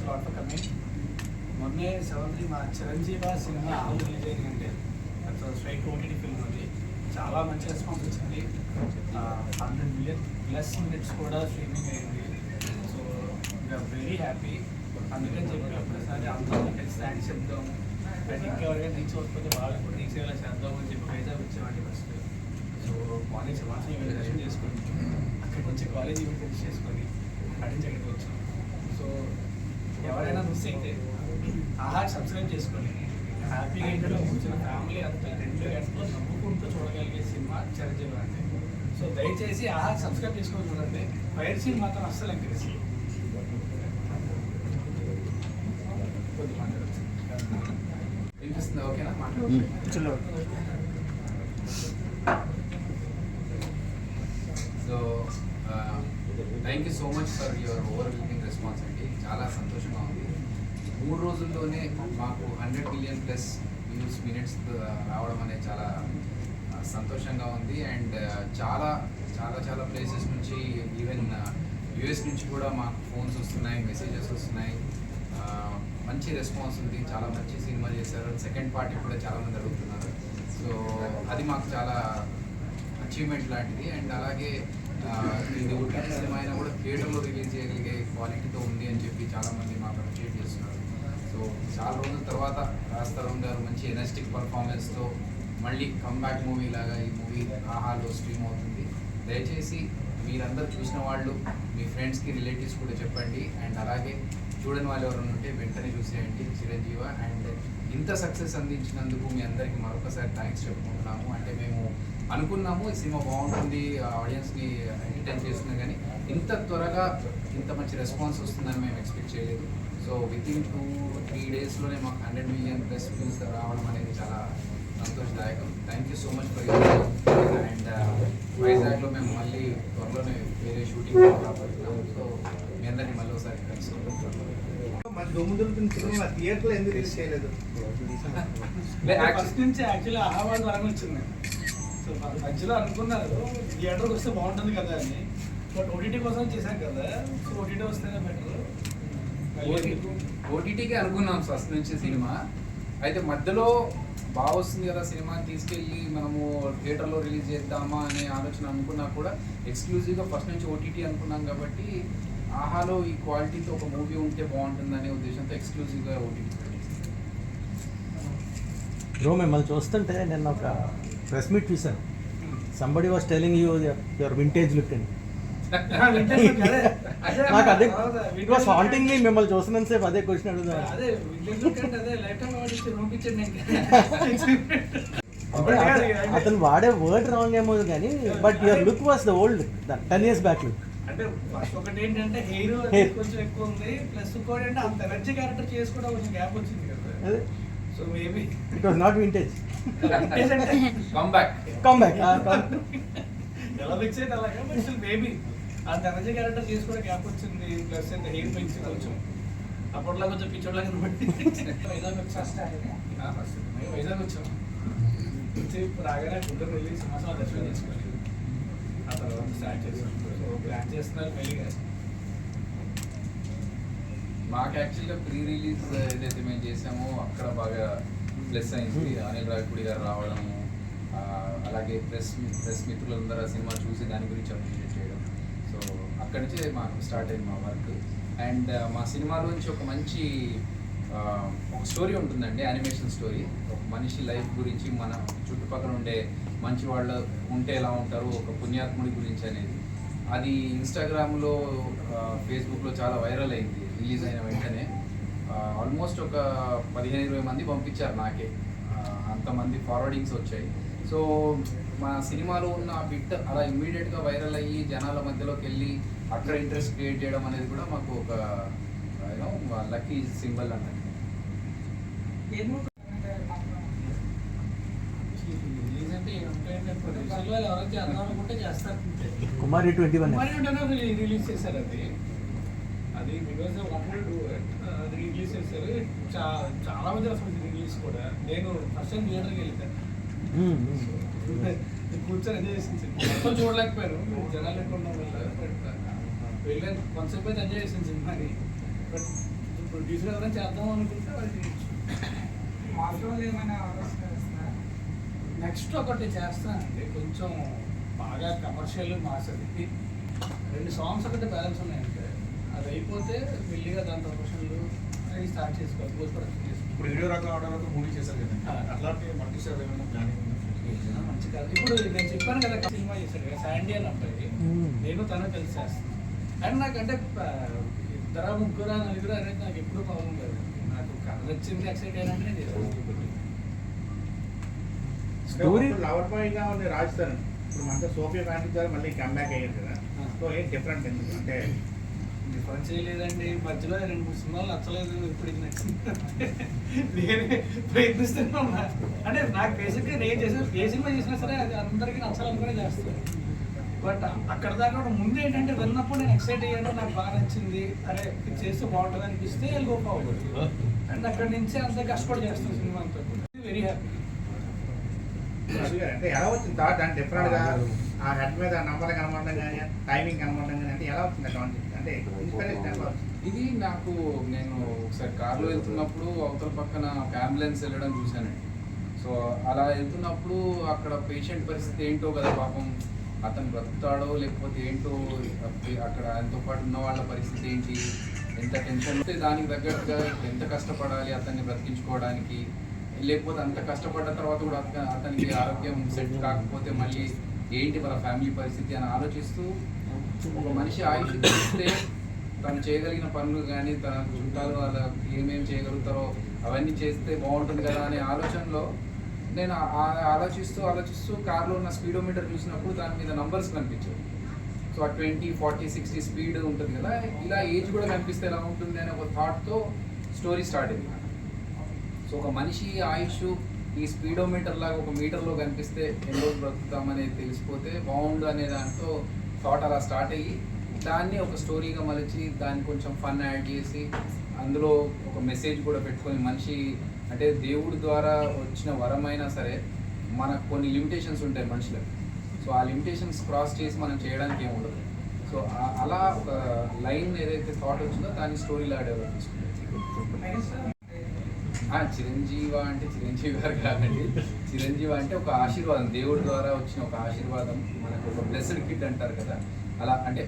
Thanks lot for coming మొన్నే seventh మా చిరంజీవ సినిమా ఆల్ రిలీజ్ అయిందంటే స్ట్రైట్ ఓటీటీ ఫిల్మ్ ఉంది. చాలా మంచి రెస్పాన్స్ వచ్చింది. హండ్రెడ్ మిలియన్ ప్లస్ మినిట్స్ కూడా స్ట్రీమింగ్ అయింది. So we are very happy. అందుకని చెప్పి ఒకసారి అందరం కలిసి థ్యాంక్స్ చెప్దాం. అండ్ ఇంకెవరికైనా రీచ్ అవ్వకపోతే వాళ్ళకి కూడా రీచ్ అయ్యేలా చేద్దాం అని చెప్పి వైజాగ్ వచ్చామండి ఫస్ట్. సో మార్నింగ్ సమాచారం ఈవెంట్ అటెండ్ చేసుకొని అక్కడి నుంచి కాలేజ్ ఈవెంట్ ఫినిష్ చేసుకొని అటెండ్ చేయడానికి వచ్చాం. సో ఎవరైనా మిస్ అయితే ఆహార్ సబ్స్క్రైబ్ చేసుకొని హ్యాపీగా ఇంట్లో కూర్చున్న ఫ్యామిలీ అంతా రెండు గంటలు నవ్వుకుంటూ చూడగలిగే సినిమా చిరంజీవి అంటే సో దయచేసి ఆహార్ సబ్స్క్రైబ్ చేసుకొని చూడండి. ఫైర్ సీన్ మాత్రం అస్సలు ఎంకరేజ్ వినిపిస్తుంది? ఓకేనా? మాట్లాడచ్చు so thank you so much for your overwhelming response అండి చాలా సంతోషంగా ఉంది. మూడు రోజుల్లోనే మాకు hundred million plus views minutes రావడం అనేది చాలా సంతోషంగా ఉంది. అండ్ చాలా చాలా చాలా ప్లేసెస్ నుంచి ఈవెన్ యూఎస్ నుంచి కూడా మాకు ఫోన్స్ వస్తున్నాయి మెసేజెస్ వస్తున్నాయి. మంచి రెస్పాన్స్ ఉంది. చాలా మంచి సినిమా చేశారు. సెకండ్ పార్టీ కూడా చాలామంది అడుగుతున్నారు. సో అది మాకు చాలా అచీవ్మెంట్ లాంటిది. అండ్ అలాగే ఇది ఓటీటీ సినిమా అయినా కూడా థియేటర్లో రిలీజ్ చేయగలిగే క్వాలిటీతో ఉంది అని చెప్పి చాలా మంది మాకు అప్రిషియేట్ చేస్తున్నారు. సో చాలా రోజుల తర్వాత రాజ్ గారు మంచి ఎనర్జిటిక్ పర్ఫార్మెన్స్తో మళ్ళీ కమ్బ్యాక్ మూవీ లాగా ఈ మూవీ ఆహాలో స్ట్రీమ్ అవుతుంది. దయచేసి మీరందరూ చూసిన వాళ్ళు మీ ఫ్రెండ్స్కి రిలేటివ్స్ కూడా చెప్పండి. అండ్ అలాగే చూడని వాళ్ళు ఎవరైనా ఉంటే వెంటనే చూసేయండి చిరంజీవ. అండ్ ఇంత సక్సెస్ అందించినందుకు మీ అందరికీ మరొకసారి థ్యాంక్స్ చెప్పుకుంటున్నాము. అంటే మేము అనుకున్నాము ఈ సినిమా బాగుంటుంది ఆడియన్స్ని ఎంటర్టైన్ చేస్తుంది కానీ ఇంత త్వరగా ఇంత మంచి రెస్పాన్స్ వస్తుందని మేము ఎక్స్పెక్ట్ చేయలేదు. So within two three డేస్లోనే మాకు హండ్రెడ్ మిలియన్ ప్లస్ వ్యూస్ రావడం అనేది చాలా సంతోషదాయకం. Thank you so much for your and వైజాగ్లో మేము మళ్ళీ త్వరలోనే వేరే షూటింగ్ రాబోతున్నాము సో మీ అందరినీ మళ్ళీ ఒకసారి కలుసుకుంటాం ఎందుకు రిలీజ్ చేయలేదు? యాక్చువల్లీ వరం వచ్చింది. సో మధ్యలో అనుకున్నారు. థియేటర్కి వస్తే బాగుంటుంది కదా అని. బట్ ఓటీటీ కోసం చేశాం కదా. సో ఓటీటీ వస్తేనే బెటర్ ఓటీటీకి అనుకున్నాం ఫస్ట్ నుంచి సినిమా. అయితే మధ్యలో బాగా వస్తుంది కదా సినిమా తీసుకెళ్ళి మనము థియేటర్లో రిలీజ్ చేద్దామా అనే ఆలోచన అనుకున్నా కూడా ఎక్స్క్లూజివ్గా ఫస్ట్ నుంచి ఓటీటీ అనుకున్నాం కాబట్టి ఆహాలో ఈ క్వాలిటీతో ఒక మూవీ ఉంటే బాగుంటుంది అనే ఉద్దేశంతో ఎక్స్క్లూజివ్గా ఓటీటీ బ్రో మిమ్మల్ని చూస్తుంటే నేను ఒక ప్రెస్ మీట్ చూశాను somebody was telling you your vintage look అని నాకు అదే ఇట్ వాస్ హాంటింగ్లీ మిమ్మల్ని చూసినంతసేపు అదే క్వశ్చన్ అడుగుతాను అతను వాడే వర్డ్ రాంగ్ ఏమో కానీ but your look was the old ten years back look అంటే ఫస్ట్ ఒకటి ఏంటంటే హెయిర్. కొంచెం ఎక్కువ ఉంది ప్లస్ ఇంకోటి అంటే అంత ఎనర్జీ క్యారెక్టర్ చేసి కూడా కొంచెం గ్యాప్ వచ్చింది కదా. So maybe it was not vintage come back come back ఎలా ఫిక్స్ అయితే అలాగే బట్ స్టిల్ మేబీ అంత ఎనర్జీ క్యారెక్టర్ చేసి కూడా గ్యాప్ వచ్చింది ప్లస్ అయితే హెయిర్ పెంచి కొంచెం. అప్పట్లో కొంచెం పిచ్చోళ్ళగా కనబడి వైజాగ్ వచ్చి మేము వైజాగ్ వచ్చాం. వచ్చి రాగానే కుదరం వెళ్ళి సింహాసనం దర్శనం చేసుకొని ఆ తర్వాత స్టార్ట్ చేసాం. సో ప్లాన్ చేస్తున్నారు మెల్లిగా మాకు యాక్చువల్గా ప్రీ రిలీజ్ ఏదైతే మేము చేసామో అక్కడ బాగా ప్లస్ అయింది. అనిల్ రావిపూడి గారు రావడము అలాగే ప్రెస్ ప్రెస్ మిత్రులందరూ సినిమా చూసి దాని గురించి అప్రిషియేట్ చేయడం. సో అక్కడి నుంచే మాకు స్టార్ట్ అయింది మా వర్క్ అండ్ మా సినిమాలోంచి ఒక మంచి ఒక స్టోరీ ఉంటుందండి యానిమేషన్ స్టోరీ ఒక మనిషి లైఫ్ గురించి మన చుట్టుపక్కల ఉండే మంచి వాళ్ళు ఉంటే ఎలా ఉంటారు ఒక పుణ్యాత్ముడి గురించి అనేది. అది ఇన్స్టాగ్రామ్లో ఫేస్బుక్లో చాలా వైరల్ అయింది. రిలీజ్ అయిన వెంటనే ఆల్మోస్ట్ ఒక పదిహేను ఇరవై మంది పంపించారు నాకే. అంతమంది ఫార్వర్డింగ్స్ వచ్చాయి. సో మన సినిమాలో ఉన్న ఆ బిట్ అలా ఇమ్మీడియట్గా వైరల్ అయ్యి జనాల మధ్యలోకి వెళ్ళి అక్కడ ఇంట్రెస్ట్ క్రియేట్ చేయడం అనేది కూడా మాకు ఒక యూనో లక్కీ సింబల్ అంతే. కుమారి ట్వంటీ వన్. రిలీజ్ చేశారు అది. అది బికాస్ డూ అది రిలీజ్ చేశారు. చా- చాలా మంది అసలు రిలీజ్ కూడా. నేను ఫస్ట్ టైం థియేటర్కి వెళ్ళాను కూర్చొని ఎంజాయ్ చేసింది మొత్తం చూడలేకపోయాను. జనాలు ఎక్కువ ఉండడం వల్ల. But వెళ్ళాను. కొంతసేపు అయితే ఎంజాయ్ చేసాను సినిమాని బట్ ప్రొడ్యూసర్ ఎవరైనా చేద్దాం అనుకుంటే వాళ్ళు చేయొచ్చు. మాస్లో ఏమైనా నెక్స్ట్ ఒకటి చేస్తానండి. కొంచెం బాగా కమర్షియల్ మాస్ అది. రెండు సాంగ్స్ ఒకటి బ్యాలెన్స్ ఉన్నాయంటే అది అయిపోతే మెల్లిగా దాని ప్రమోషన్లు అవి స్టార్ట్ చేసుకోవాలి పోస్ట్ ప్రొడక్షన్ చేసుకోవాలి. ఇప్పుడు వీడియో రకం రకం మూవీ చేశారు కదా. అట్లాంటి మల్టీ స్టార్ ఏమైనా ప్లానింగ్ మంచి కాదు. ఇప్పుడు నేను చెప్పాను కదా సినిమా చేశాడు కదా శాండీ అని అబ్బాయి. నేను తను కలిసి చేస్తాను. అండ్ నాకంటే ఇద్దరు ముగ్గురు నలుగురు అనేది నాకు ఎప్పుడు ప్రాబ్లం లేదు నాకు కథ నచ్చింది ఎక్సైట్ అయినట్టు నేను చేస్తాను. Story- లవర్ బాయ్గా ఉంది రాజ్ తరుణ్ ఇప్పుడు మనతో సోఫియా ఫ్యాన్స్ మళ్ళీ కమ్బ్యాక్ అయ్యారు కదా. సో ఏం డిఫరెంట్ ఎందుకు? అంటే డిఫరెన్స్ చేయలేదండి. మధ్యలో రెండు మూడు సినిమాలు నచ్చలేదు. ఇప్పుడు నేనే అంటే నాకు బేసిక్గా నేను చేసిన ఏ సినిమా చేసినా సరే అది అందరికీ నచ్చాలనుకునే చేస్తాను బట్ అక్కడ దాకా కూడా ముందు ఏంటంటే విన్నప్పుడు నేను ఎక్సైట్ అయ్యాను. నాకు బాగా నచ్చింది. అరే ఇది చేస్తే బాగుంటుంది అనిపిస్తే గో ఫార్వర్డ్ అండ్ అక్కడ నుంచి అంత కష్టపడి చేస్తాను సినిమా అంతా. వెరీ హ్యాపీ అంటే ఎలా వచ్చింది? థాట్ అంటే డిఫరెంట్గా ఆ హెడ్ మీద నంబర్ కనబడడం కానీ టైమింగ్ కనబడడం కానీ అంటే ఎలా వచ్చింది కాన్సెప్ట్ ఇది నాకు నేను ఒకసారి కార్లో వెళ్తున్నప్పుడు అవతల పక్కన ఒక అంబులెన్స్ వెళ్ళడం చూశానండి. సో అలా వెళ్తున్నప్పుడు అక్కడ పేషెంట్ పరిస్థితి ఏంటో కదా పాపం అతను బ్రతుకుతాడో లేకపోతే ఏంటో అక్కడ ఆయనతో పాటు ఉన్న వాళ్ళ పరిస్థితి ఏంటి ఎంత టెన్షన్ ఉంటే దానికి తగ్గట్టుగా ఎంత కష్టపడాలి అతన్ని బ్రతికించుకోవడానికి లేకపోతే అంత కష్టపడ్డ తర్వాత కూడా అత- అతనికి ఆరోగ్యం సెట్ కాకపోతే మళ్ళీ ఏంటి వాళ్ళ ఫ్యామిలీ పరిస్థితి అని ఆలోచిస్తూ ఒక మనిషి ఆయుష్ ఇస్తే తను చేయగలిగిన పనులు కానీ తన చుట్టాలు వాళ్ళ ఏమేమి చేయగలుగుతారో అవన్నీ చేస్తే బాగుంటుంది కదా అనే ఆలోచనలో నేను ఆ- ఆలోచిస్తూ ఆలోచిస్తూ కార్లో ఉన్న స్పీడోమీటర్ చూసినప్పుడు దాని మీద నంబర్స్ కనిపించాయి. సో ఆ ట్వంటీ ఫార్టీ సిక్స్టీ స్పీడ్ ఉంటుంది కదా ఇలా ఏజ్ కూడా కనిపిస్తే ఎలా ఉంటుంది అనే ఒక థాట్తో స్టోరీ స్టార్ట్ అయింది. సో ఒక మనిషి ఆయుష్ ఈ స్పీడోమీటర్ లాగా ఒక మీటర్లో కనిపిస్తే ఎన్ని రోజులు బ్రతుకుతామనేది తెలిసిపోతే బాగుండు అనే దాంతో థాట్ అలా స్టార్ట్ అయ్యి దాన్ని ఒక స్టోరీగా మలిచి దాన్ని కొంచెం ఫన్ యాడ్ చేసి అందులో ఒక మెసేజ్ కూడా పెట్టుకొని మనిషి అంటే దేవుడి ద్వారా వచ్చిన వరం అయినా సరే మనకు కొన్ని లిమిటేషన్స్ ఉంటాయి మనుషులకు. సో ఆ లిమిటేషన్స్ క్రాస్ చేసి మనం చేయడానికి ఏమి ఉండదు. సో అలా ఒక లైన్ ఏదైతే థాట్ వచ్చిందో దాన్ని స్టోరీలా డెవలప్ చేసుకుంటాం. చిరంజీవ అంటే చిరంజీవి గారు కాదండి. చిరంజీవి అంటే ఒక ఆశీర్వాదం దేవుడి ద్వారా వచ్చిన ఒక ఆశీర్వాదం మనకు ఒక బ్లెస్డ్ కిడ్ అంటారు కదా. అలా అంటే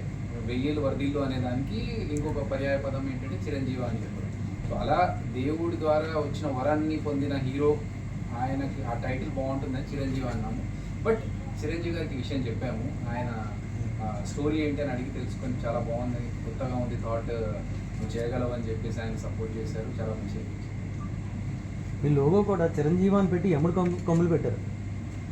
వెయ్యేళ్ళు వర్ధిల్లు అనే దానికి ఇంకొక పర్యాయ పదం ఏంటంటే చిరంజీవి అని చెప్పారు సో అలా దేవుడి ద్వారా వచ్చిన వరాన్ని పొందిన హీరో ఆయనకి ఆ టైటిల్ బాగుంటుందని చిరంజీవి అన్నాము బట్ చిరంజీవి గారికి విషయం చెప్పాము. ఆయన స్టోరీ ఏంటి అని అడిగి తెలుసుకొని చాలా బాగుంది కొత్తగా ఉంది థాట్ నువ్వు చేయగలవని చెప్పేసి ఆయన సపోర్ట్ చేశారు. చాలా మంచిగా మీ లోగో కూడా చిరంజీవి అని పెట్టి ఎముడు కొమ్ము కొమ్ములు పెట్టారు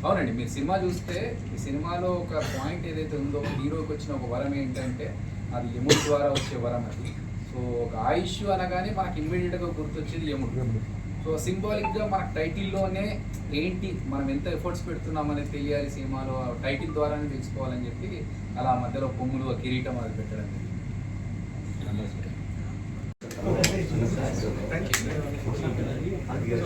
అవునండి మీరు సినిమా చూస్తే ఈ సినిమాలో ఒక పాయింట్ ఏదైతే ఉందో హీరోకి వచ్చిన ఒక వరం ఏంటంటే అది యముడి ద్వారా వచ్చే వరం అది సో ఒక ఆయుష్ అనగానే మనకి ఇమ్మీడియట్గా గుర్తొచ్చేది యముడు యముడు. సో సింబాలిక్గా మనకు టైటిల్లోనే ఏంటి మనం ఎంత ఎఫర్ట్స్ పెడుతున్నాం అనేది తెలియాలి సినిమాలో టైటిల్ ద్వారానే తెలుసుకోవాలని చెప్పి అలా మధ్యలో కొమ్ములు ఆ కిరీటం అది పెట్టడం జరిగింది. Thank you